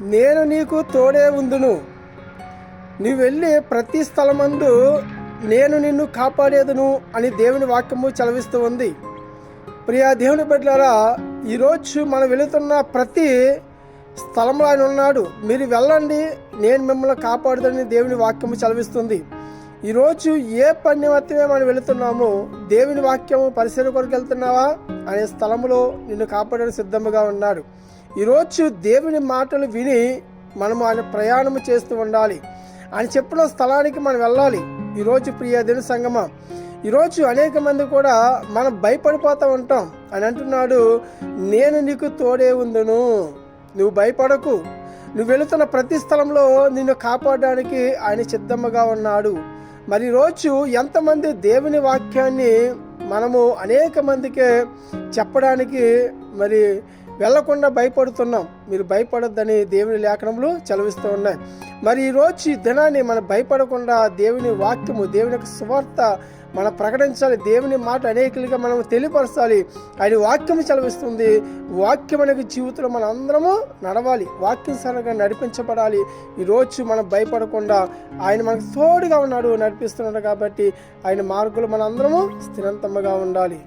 నేను నీకు తోడే ఉందును. నీవు వెళ్ళి ప్రతి స్థలమందు నేను నిన్ను కాపాడేదును అని దేవుని వాక్యము చలవిస్తూ ఉంది. ప్రియా దేవుని బిడ్డలారా ఈరోజు మనం వెళుతున్న ప్రతి స్థలంలో ఆయన ఉన్నాడు. మీరు వెళ్ళండి నేను మిమ్మల్ని కాపాడుదని దేవుని వాక్యము చలవిస్తుంది. ఈరోజు ఏ పని మనం వెళుతున్నామో దేవుని వాక్యము పరిశీలన కొరకు వెళ్తున్నావా అనే స్థలంలో నిన్ను కాపాడడానికి సిద్ధంగా ఉన్నాడు. ఈరోజు దేవుని మాటలు విని మనము ఆయన ప్రయాణం చేస్తూ ఉండాలి. ఆయన చెప్పిన స్థలానికి మనం వెళ్ళాలి. ఈరోజు ప్రియ దేవుని ఈరోజు అనేక మంది కూడా మనం భయపడిపోతూ ఉంటాం. అని అంటున్నాడు నేను నీకు తోడే ఉందును. నువ్వు భయపడకు. నువ్వు వెళుతున్న ప్రతి స్థలంలో నిన్ను కాపాడడానికి ఆయన సిద్ధముగా ఉన్నాడు. మరి రోజు ఎంతమంది దేవుని వాక్యాన్ని మనము అనేక మందికి చెప్పడానికి మరి వెళ్ళకుండా భయపడుతున్నాం. మీరు భయపడొద్దని దేవుని లేఖనములు చలవిస్తూ ఉన్నాయి. మరి ఈరోజు ఈ దినాన్ని మనం భయపడకుండా దేవుని వాక్యము దేవుని యొక్క సువార్త మనం ప్రకటించాలి. దేవుని మాట అనేకులుగా మనం తెలియపరచాలి. ఆయన వాక్యం చలవిస్తుంది. వాక్యం అనేది జీవితంలో మనం అందరము నడవాలి. వాక్యం సరగా నడిపించబడాలి. ఈరోజు మనం భయపడకుండా ఆయన మనకు తోడుగా ఉన్నాడు నడిపిస్తున్నాడు కాబట్టి ఆయన మార్గులు మన అందరము స్థిరంతముగా ఉండాలి.